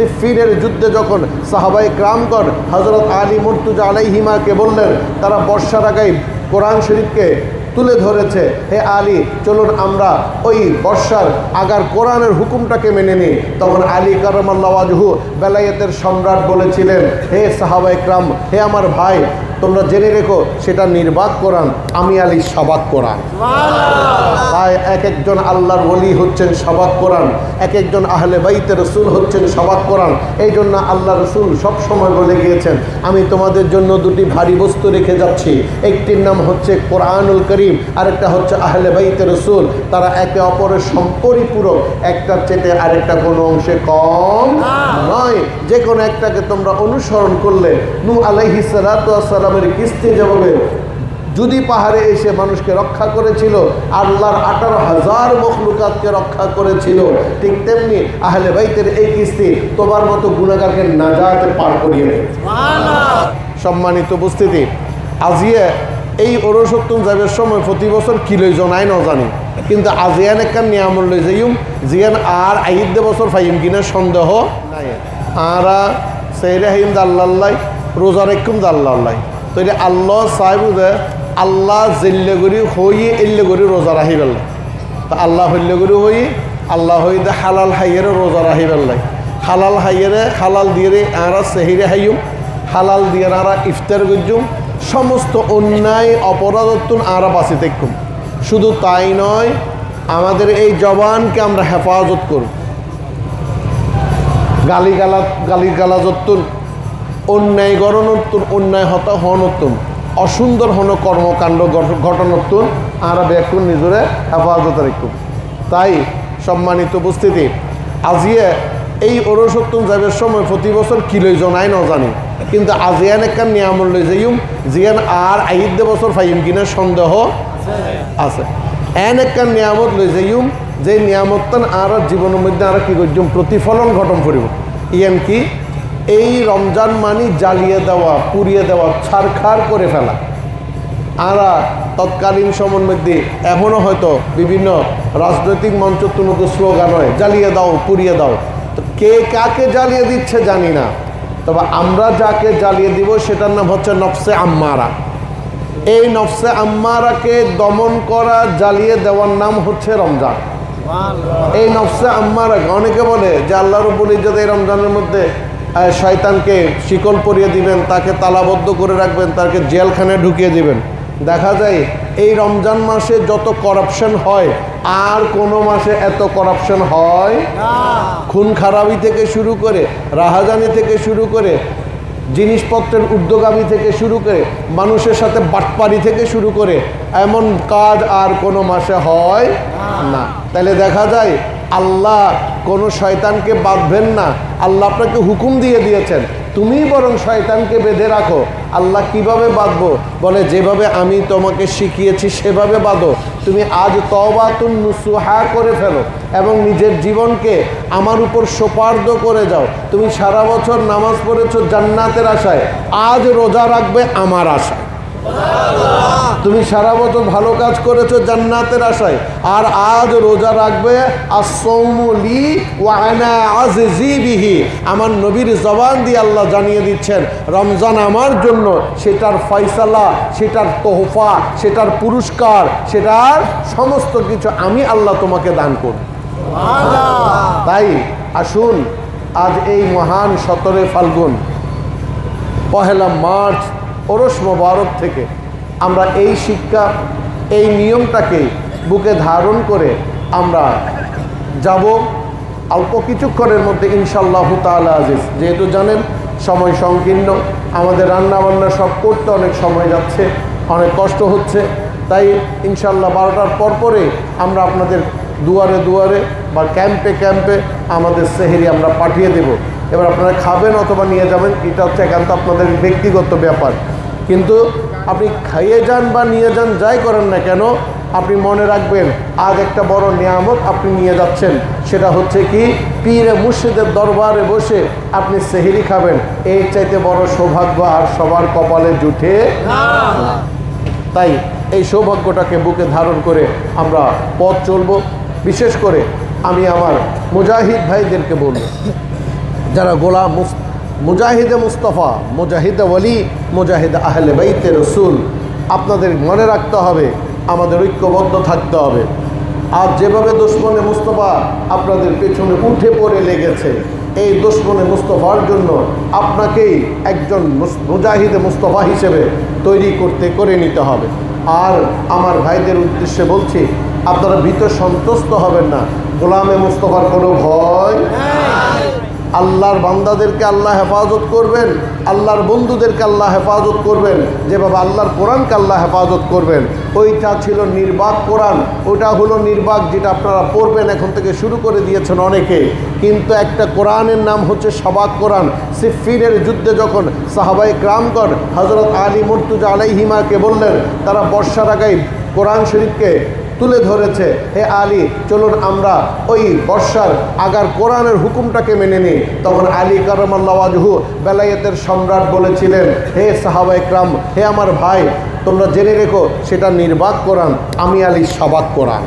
সিফিনের যুদ্ধে যখন সাহাবাই ক্রামগণ হজরত আলী মুর্তুজা আলাইহিমাকে বললেন, তারা বর্ষার আগাই কোরআন শরীফকে তুলে ধরেছে, হে আলী, চলুন আমরা ওই বর্ষার আগার কোরআনের হুকুমটাকে মেনে নিই। তখন আলী কারমাল্লাওয়াজহু বেলায়েতের সম্রাট বলেছিলেন, হে সাহাবা ইকরাম হে আমার ভাই তোমরা জেনে রেখো সেটা নির্বাক কোরআন আমি আলী সবাক কোরআন। তাই এক একজন আল্লাহর ওলি হচ্ছেন সবাক কোরআন এক একজন আহলে বাইতে রসুল হচ্ছেন সবাক কোরআন। এই জন্য আল্লাহ রসুল সব সময় বলে গিয়েছেন আমি তোমাদের জন্য দুটি ভারী বস্তু রেখে যাচ্ছি। একটির নাম হচ্ছে কোরআনুল করিম আরেকটা হচ্ছে আহলে বাইতে রসুল। তারা একে অপরের সম্পরিপূরক একটার চেতে আরেকটা কোনো অংশে কম নয়। যে কোনো একটাকে তোমরা অনুসরণ করলে নু আলাইহি সালামের কিস্তি যেভাবে যদি পাহাড়ে এসে মানুষকে রক্ষা করেছিল আল্লাহর আঠারো হাজার মখলুকাতকে রক্ষা করেছিল। ঠিক তেমনি আহলে বাইতের এই কিস্তি তোমার মতো গুণাগারকে নাজাতে পার করিয়ে নেয় সম্মানিত উপস্থিতি আজিয়ে এই ওরসত্তম যাবের সময় প্রতি বছর কিলোই জনাই ন জানি। কিন্তু আজিয়ান একটা নিয়ামল লই যাইম জিয়ান আর আইদ বছর ফাইম কিনা সন্দেহ নাই। আরা সেইরে হাইম দাল্লাল্লাই রোজা রেখুম দাল্লাল্লাই তো এটা আল্লাহ সাহেব যে আল্লাহ জেল্লে করি হই এল্লে করি রোজা রাহি পেলাই তা আল্লাহ করি হই আল্লাহ হই দে হালাল হাইয়েরে রোজা রাহি পেলাই হালাল হাইয়েরে হালাল দিয়ে আরা সেহিরে হাইম হালাল দিয়ে আরা ইফতার করজুম সমস্ত অন্যায় অপরাধত্বন আরা বাঁচি দেখুম শুধু তাই নয়, আমাদের এই জবানকে আমরা হেফাজত করব। গালি গালা গালি গালাজত্তুন অন্যায় গণনত্তুন অন্যায় হত হনত্তুন অসুন্দর হন কর্মকাণ্ড ঘট- ঘটনত্তুন আমরা ব্যাকুন নিজরে হেফাজত রাখুন। তাই সম্মানিত উপস্থিতি, আজিয়ে এই ওরসত্তম যাবের সময় প্রতি বছর কিলোই জনাই ন জানি কিন্তু আজিয়ান একটা নিয়ামল লই যাইম জিয়ান আর আইদ বছর ফাইম কিনা সন্দেহ আছে। এন একটা নিয়ামত লই যাইম, যে নিয়ামতটান আর জীবনের মধ্যে আর কি করছুম প্রতিফলন ঘটন করিব ইয়ান কি? এই রমজান মানি জ্বালিয়ে দেওয়া পুড়িয়ে দেওয়া ছাড়খাড় করে ফেলা। আরা তৎকালীন মধ্যে এখনও হয়তো বিভিন্ন রাজনৈতিক মঞ্চ তুমুক স্লোগান হয় জ্বালিয়ে দাও পুড়িয়ে দাও। তো কে কাকে জ্বালিয়ে দিচ্ছে জানি না। তবে আমরা যাকে জ্বালিয়ে দিব সেটার নাম হচ্ছে নফসে আম্মারা। এই নফসে আম্মারাকে দমন করা জ্বালিয়ে দেওয়ার নাম হচ্ছে রমজান। এই নফসে আম্মারা অনেকে বলে যে আল্লাহ রব্বুল ইজ্জত এই রমজানের মধ্যে শয়তানকে শিকল পরিয়ে দিবেন, তাকে তালাবদ্ধ করে রাখবেন, তাকে জেলখানায় ঢুকিয়ে দিবেন। দেখা যায়, এই রমজান মাসে যত করাপশন হয়, আর কোনো মাসে এত করাপশন হয় খুন খারাপি থেকে শুরু করে, রাহাজানি থেকে শুরু করে, জিনিসপত্রের উদ্যোগামী থেকে শুরু করে, মানুষের সাথে বাটপারি থেকে শুরু করে, এমন কাজ আর কোনো মাসে হয় না। তাহলে দেখা যায়, আল্লাহ কোনো শয়তানকে বাঁধবেন না। আল্লাহ আপনাকে হুকুম দিয়ে দিয়েছেন। তুমি বরং শয়তানকে বেঁধে রাখো। আল্লাহ কীভাবে বাঁধবো? বলে, যেভাবে আমি তোমাকে শিখিয়েছি, সেভাবে বাঁধো। তুমি আজ তবাতুন নুসুহা করে ফেলো এবং নিজের জীবনকে আমার উপর সোপার্দ করে যাও। তুমি সারা বছর নামাজ পড়েছো জান্নাতের আশায়। আজ রোজা রাখবে আমার আশায়। তুমি সারা বছর ভালো কাজ করেছ জান্নাতের আশায়। আর আজ রোজা রাখবে আসৌমলি ওয়ানা আজিজি আমার নবীর জবান দিয়ে আল্লাহ জানিয়ে দিচ্ছেন রমজান আমার জন্য সেটার ফয়সালা সেটার তোহফা সেটার পুরস্কার সেটার সমস্ত কিছু আমি আল্লাহ তোমাকে দান করব। তাই আসুন আজ এই মহান সতরে ফাল্গুন পহেলা মার্চ ওরস মোবারক থেকে আমরা এই শিক্ষা, এই নিয়মটাকে বুকে ধারণ করে আমরা যাব। অল্প কিছুক্ষণের মধ্যে ইনশাল্লাহ তাআলা আজিজ। যেহেতু জানেন সময় সংকীর্ণ, আমাদের রান্না বান্না সব করতে অনেক সময় যাচ্ছে, অনেক কষ্ট হচ্ছে। তাই ইনশাল্লাহ বারোটার পর পরে আমরা আপনাদের দুয়ারে দুয়ারে বা ক্যাম্পে ক্যাম্পে আমাদের সেহেরি আমরা পাঠিয়ে দেব। এবার আপনারা খাবেন অথবা নিয়ে যাবেন, এটা হচ্ছে একান্ত আপনাদের ব্যক্তিগত ব্যাপার। কিন্তু আপনি খাইয়ে যান বা নিয়ে যান, যাই করেন না কেন, আপনি মনে রাখবেন, আজ একটা বড় নিয়ামত আপনি নিয়ে যাচ্ছেন। সেটা হচ্ছে কি, পীরে মুর্শিদের দরবারে বসে আপনি সেহেরি খাবেন। এই চাইতে বড় সৌভাগ্য আর সবার কপালে জুটে তাই এই সৌভাগ্যটাকে বুকে ধারণ করে আমরা পথ চলব। বিশেষ করে আমি আমার মুজাহিদ ভাইদেরকে বলব, যারা গোলাম মুস- মুজাহিদে মুস্তফা, মুজাহিদে ওলি মুজাহিদ আহলে বাইতে রসুল। আপনাদের মনে রাখতে হবে, আমাদের ঐক্যবদ্ধ থাকতে হবে। আর যেভাবে দুশ্মনে মুস্তফা আপনাদের পেছনে উঠে পড়ে লেগেছে, এই দুশ্মনে মুস্তফার জন্য আপনাকেই একজন মুজাহিদে মুস্তফা হিসেবে তৈরি করতে, করে নিতে হবে। আর আমার ভাইদের উদ্দেশ্যে বলছি, আপনারা ভীত সন্তুষ্ট হবেন না। গোলামে মুস্তফার কোনো ভয় আল্লাহর বান্দাদেরকে আল্লাহ হেফাজত করবেন, আল্লাহর বন্ধুদেরকে আল্লাহ হেফাজত করবেন, যেভাবে আল্লাহর কোরআনকে আল্লাহ হেফাজত করবেন, ওইটা ছিল নির্বাক কোরআন ওটা হলো নির্বাক যেটা আপনারা পড়বেন এখন থেকে শুরু করে দিয়েছেন অনেকে। কিন্তু একটা কোরআনের নাম হচ্ছে সবাক কোরআন। সিফিনের যুদ্ধে যখন সাহাবাই ক্রামগণ হজরত আলী মর্তুজা আলাইহিমাকে বললেন, তারা বর্ষার আগাই কোরআন শরীফকে তুলে ধরেছে। হে আলী, চলুন আমরা ওই বর্ষার আগার কোরআনের হুকুমটাকে মেনে নিই। তখন আলী কারমাল্লাওয়াজহু বেলায়েতের সম্রাট বলেছিলেন, হে সাহাবা ইকরাম হে আমার ভাই তোমরা জেনে রেখো সেটা নির্বাক কোরআন আমি আলী সাবাক কোরআন।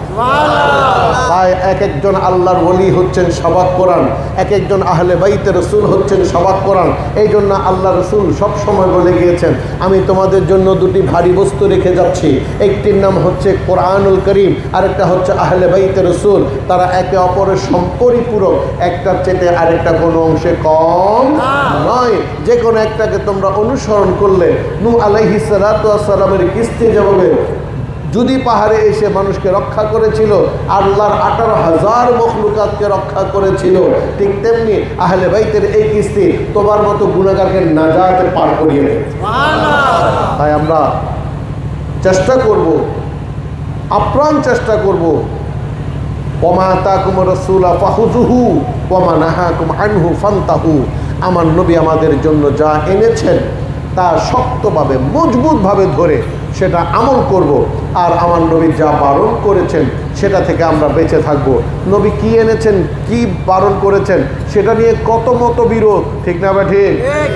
তাই এক একজন আল্লাহর ওলি হচ্ছেন সবাক কোরআন এক একজন আহলে বাইতে রসুল হচ্ছেন সবাক কোরআন। এই জন্য আল্লাহ রসুল সবসময় বলে গিয়েছেন আমি তোমাদের জন্য দুটি ভারী বস্তু রেখে যাচ্ছি। একটির নাম হচ্ছে কোরআনুল করিম আরেকটা হচ্ছে আহলে বাইতে রসুল। তারা একে অপরের সম্পরিপূরক একটার চেতে আরেকটা কোনো অংশে কম নয়। যে কোনো একটাকে তোমরা অনুসরণ করলে নু আলাইহি সালামের কিস্তি যেভাবে যদি পাহাড়ে এসে মানুষকে রক্ষা করেছিল আল্লাহর আঠারো হাজার মখলুকাতকে রক্ষা করেছিল ঠিক তেমনি আহলে বাইতের এই কিস্তি তোমার মতো গুণাগারকে নাজাতে পার করিয়ে দেয়। তাই আমরা চেষ্টা করব আপ্রাণ চেষ্টা করব ওমা তাকুম রসুলা ফাহুজুহু ওমা নাহাকুম আনহু ফান্তাহু। আমার নবী আমাদের জন্য যা এনেছেন তা শক্তভাবে, মজবুতভাবে ধরে সেটা আমল করব। আর আমার নবী যা বারণ করেছেন, সেটা থেকে আমরা বেঁচে থাকব। নবী কি এনেছেন, কি বারণ করেছেন, সেটা নিয়ে কত মতো বিরোধ ঠিক না বা ঠিক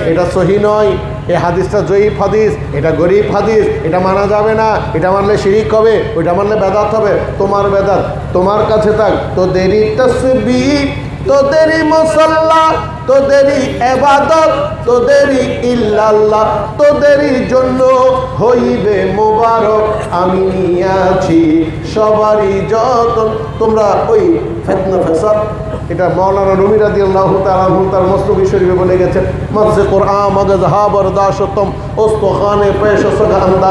এটা সহি নয়। এ হাদিসটা জয়ীফ হাদিস, এটা গরিব হাদিস, এটা মানা যাবে না। এটা মানলে শিরিক হবে, ওইটা মানলে বেদাত হবে। তোমার বেদাত তোমার কাছে থাক। তো দেরি তসবি, তোদেরই মুসল্লা তোদেরই এবাদত, তোদেরই ইল্লাল্লাহ, তোদেরই জন্য হইবে মোবারক। আমি আছি সবারই যতন। তোমরা ওই ফেতনা ফেসাদ, এটা মৌলানা রুমি রাদি আল্লাহ তালাহু তার মস্তবি শরীফে বলে গেছেন মজে কোরআন মগজ হাবর দাসতম ওস্তখানে পেশ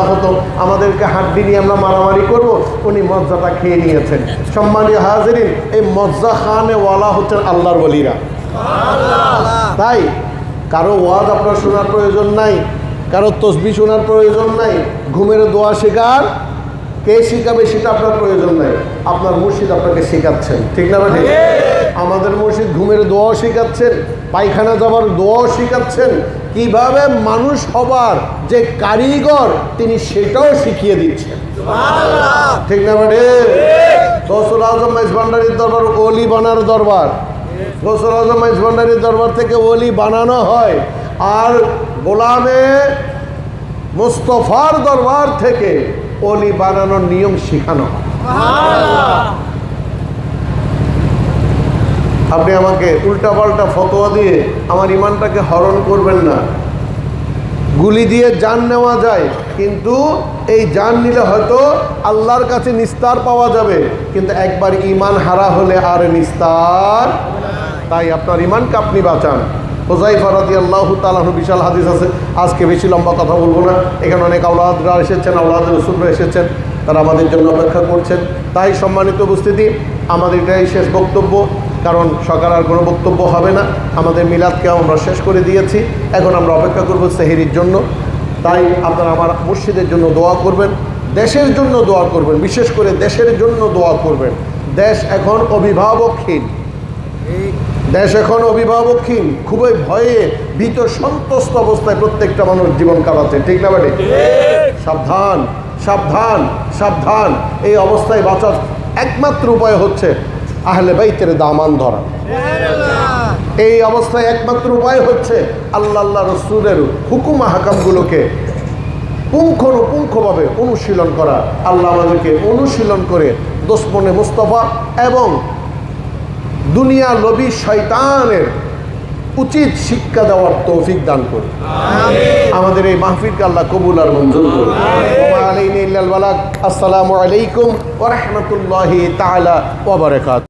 হতম আমাদেরকে হাড্ডি নিয়ে আমরা মারামারি করব, উনি মজ্জাটা খেয়ে নিয়েছেন। সম্মানীয় হাজিরিন, এই মজ্জা খানে ওয়ালা হচ্ছেন আল্লাহর বলিরা তাই কারও ওয়াজ আপনার শোনার প্রয়োজন নাই কারও তসবি শোনার প্রয়োজন নাই ঘুমের দোয়া শেখার কে শিখাবে সেটা আপনার প্রয়োজন নাই আপনার মুর্শিদ আপনাকে শেখাচ্ছেন ঠিক না ঠিক আমাদের মুর্শিদ ঘুমের দোয়াও শেখাচ্ছেন পায়খানা যাবার দোয়াও শেখাচ্ছেন কীভাবে মানুষ হবার যে কারিগর তিনি সেটাও শিখিয়ে দিচ্ছেন। ঠিক না মানে গৌসুল আজম মাইজ ভান্ডারির দরবার অলি বানার দরবার গৌসুল আজম মাইজ ভান্ডারির দরবার থেকে ওলি বানানো হয়। আর গোলামে মুস্তফার দরবার থেকে ওলি বানানোর নিয়ম শেখানো আপনি আমাকে উল্টা পাল্টা ফতোয়া দিয়ে আমার ইমানটাকে হরণ করবেন না। গুলি দিয়ে জান নেওয়া যায়। কিন্তু এই জান নিলে হয়তো আল্লাহর কাছে নিস্তার পাওয়া যাবে। কিন্তু একবার ইমান হারা হলে আর নিস্তার তাই আপনার ইমানকে আপনি বাঁচান। হোজাই ফারাদি আল্লাহ তালাহ বিশাল হাদিস আছে। আজকে বেশি লম্বা কথা বলব না। এখানে অনেক আউলাদরা এসেছেন আউলাদ রসুলরা এসেছেন। তারা আমাদের জন্য অপেক্ষা করছেন। তাই সম্মানিত উপস্থিতি, আমাদের এটাই শেষ বক্তব্য। কারণ সকাল আর কোনো বক্তব্য হবে না। আমাদের মিলাদকে আমরা শেষ করে দিয়েছি। এখন আমরা অপেক্ষা করব সেহেরির জন্য। তাই আপনারা আমার মসজিদের জন্য দোয়া করবেন। দেশের জন্য দোয়া করবেন। বিশেষ করে দেশের জন্য দোয়া করবেন। দেশ এখন অভিভাবকহীন দেশ এখন অভিভাবকহীন খুবই ভয়ে ভীত সন্তুষ্ট অবস্থায় প্রত্যেকটা মানুষ জীবন কাটাচ্ছে। ঠিক না বাড়ি? সাবধান সাবধান সাবধান। এই অবস্থায় বাঁচার একমাত্র উপায় হচ্ছে আহলে বাইতের দামান ধরা। এই অবস্থায় একমাত্র উপায় হচ্ছে আল্লাহ আল্লাহ রসুলের হুকুম হাকামগুলোকে পুঙ্খানুপুঙ্খভাবে অনুশীলন করা। আল্লাহ আমাদেরকে অনুশীলন করে দোসমনে মুস্তফা এবং দুনিয়া লবি শয়তানের উচিত শিক্ষা দেওয়ার তৌফিক দান করুন। আমাদের এই মাহফিলকে আল্লাহ কবুল আর মঞ্জুর করুন। আসসালামু আলাইকুম ওয়া রাহমাতুল্লাহি তাআলা ওয়া বারাকাতুহু।